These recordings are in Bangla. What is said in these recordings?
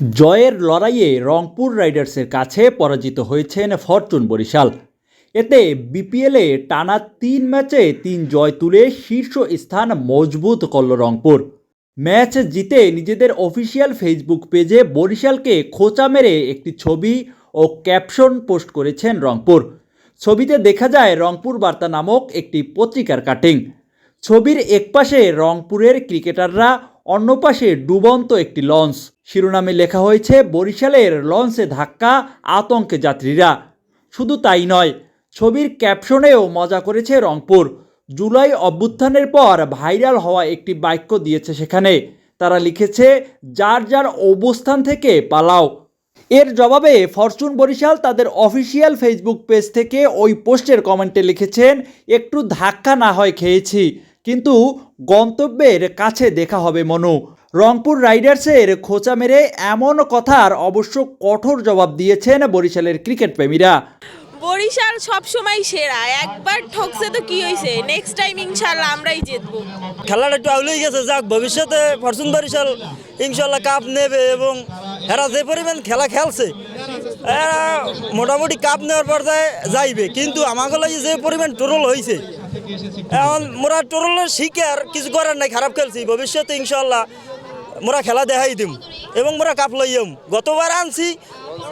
জয়ের লড়াইয়ে রংপুর রাইডার্সের কাছে পরাজিত হয়েছেন ফরচুন বরিশাল। এতে বিপিএলে টানা তিন ম্যাচে তিন জয় তুলে শীর্ষ স্থান মজবুত করল রংপুর। ম্যাচ জিতে নিজেদের অফিসিয়াল ফেসবুক পেজে বরিশালকে খোঁচা মেরে একটি ছবি ও ক্যাপশন পোস্ট করেছেন রংপুর। ছবিতে দেখা যায় রংপুর বার্তা নামক একটি পত্রিকার কাটিং। ছবির একপাশে রংপুরের ক্রিকেটাররা অন্য পাশে ডুবন্ত একটি লঞ্চ। শিরোনামে লেখা হয়েছে, বরিশালের লঞ্চে ধাক্কা, আতঙ্কে যাত্রীরা। শুধু তাই নয়, ছবির ক্যাপশনেও মজা করেছে রংপুর। জুলাই অভ্যুত্থানের পর ভাইরাল হওয়া একটি বাক্য দিয়েছে সেখানে। তারা লিখেছে, যার যার অবস্থান থেকে পালাও। এর জবাবে ফরচুন বরিশাল তাদের অফিসিয়াল ফেসবুক পেজ থেকে ওই পোস্টের কমেন্টে লিখেছেন, একটু ধাক্কা না হয় খেয়েছি, কিন্তু গন্তব্যের কাছে দেখা হবে মনু। রংপুর রাইডার্সের খোঁচা মেরে এমন কথার অবশ্য কঠোর জবাব দিয়েছেন বরিশালের ক্রিকেট প্রেমীরা বরিশাল সবসময় সেরা একবার ঠকছে তো কি হয়েছে নেক্সট টাইম ইনশাল্লাহ আমরাই জিতবো। খেলাটা একটু আউলেই গেছে যাক ভবিষ্যতে ফরচুন বরিশাল ইনশাল্লাহ কাপ নেবে এবং এরা যে পরিমাণ খেলা খেলছে এরা মোটামুটি কাপ নেওয়ার পর্যায়ে যাইবে। কিন্তু আমাকে লাগে যে পরিমাণ টোরল হয়েছে এখন মোরা টোরলের শিকার কিছু করার নাই খারাপ খেলছি। ভবিষ্যতে ইনশাল্লাহ মোরা খেলা দেখাই দিম এবং মোরা কাপ লইম গতবার আনছি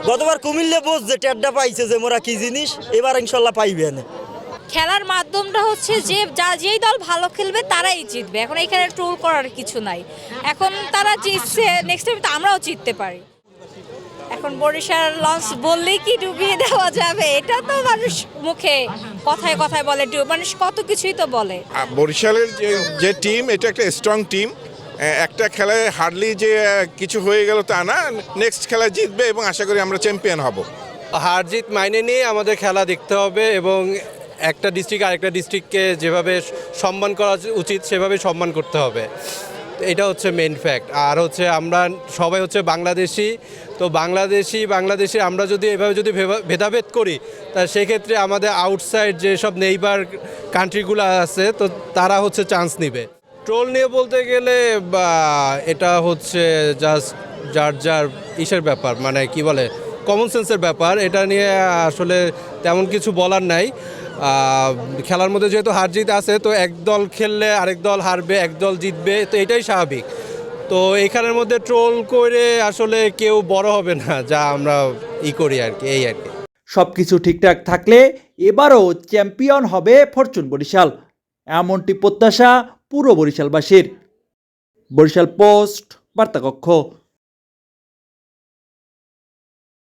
গতবার কুমিল্লে বোঝ যে টেড্ডা পাইছে যে মোরা কি জিনিস এবার ইনশাল্লাহ পাইবে না খেলার মাধ্যমটা হচ্ছে যে যা যেই দল ভালো খেলবে তারাই জিতবে। এখন এখানে ট্রোল করার কিছু নাই। এখন তারা জিতছে নেক্সট টাইম তো আমরাও জিততে পারি। এখন বরিশাল লঞ্চ বললেই কি ডুবিয়ে দেওয়া যাবে? এটা তো মানুষ মুখে কথায় কথায় বলে ডুব মানুষ কত কিছুই তো বলে। বরিশালের যে- যে টিম এটা একটা স্ট্রং টিম একটা খেলায় হার্ডলি যে কিছু হয়ে গেল তা না, নেক্সট খেলায় জিতবে এবং আশা করি আমরা চ্যাম্পিয়ন হব। হার জিত মাইনে নিয়ে আমাদের খেলা দেখতে হবে এবং একটা ডিস্ট্রিক্ট আরেকটা ডিস্ট্রিক্টকে যেভাবে সম্মান করা উচিত সেভাবে সম্মান করতে হবে। এটা হচ্ছে মেন ফ্যাক্ট আর হচ্ছে আমরা সবাই হচ্ছে বাংলাদেশি, তো বাংলাদেশি বাংলাদেশি আমরা যদি এভাবে যদি ভেদাভেদ করি, তা সেক্ষেত্রে আমাদের আউটসাইড যেসব নেইবার কান্ট্রিগুলো আছে, তো তারা হচ্ছে চান্স নিবে। ট্রোল নিয়ে বলতে গেলে এটা হচ্ছে জাস্ট যার যার ইসের ব্যাপার মানে কি বলে কমন সেন্সের ব্যাপার। এটা নিয়ে আসলে তেমন কিছু বলার নাই। খেলার মধ্যে যেহেতু হার জিত আছে, তো এক দল খেললে আরেক দল হারবে, এক দল জিতবে, তো এটাই স্বাভাবিক। তো এখানের মধ্যে ট্রোল করে আসলে কেউ বড় হবে না, যা আমরা ই করি আর কি, এই আর কি। সব কিছু ঠিকঠাক থাকলে এবারও চ্যাম্পিয়ন হবে ফরচুন বরিশাল। এমনটি প্রত্যাশা পুরো বরিশালবাসীর বরিশাল পোস্ট বার্তাকক্ষ।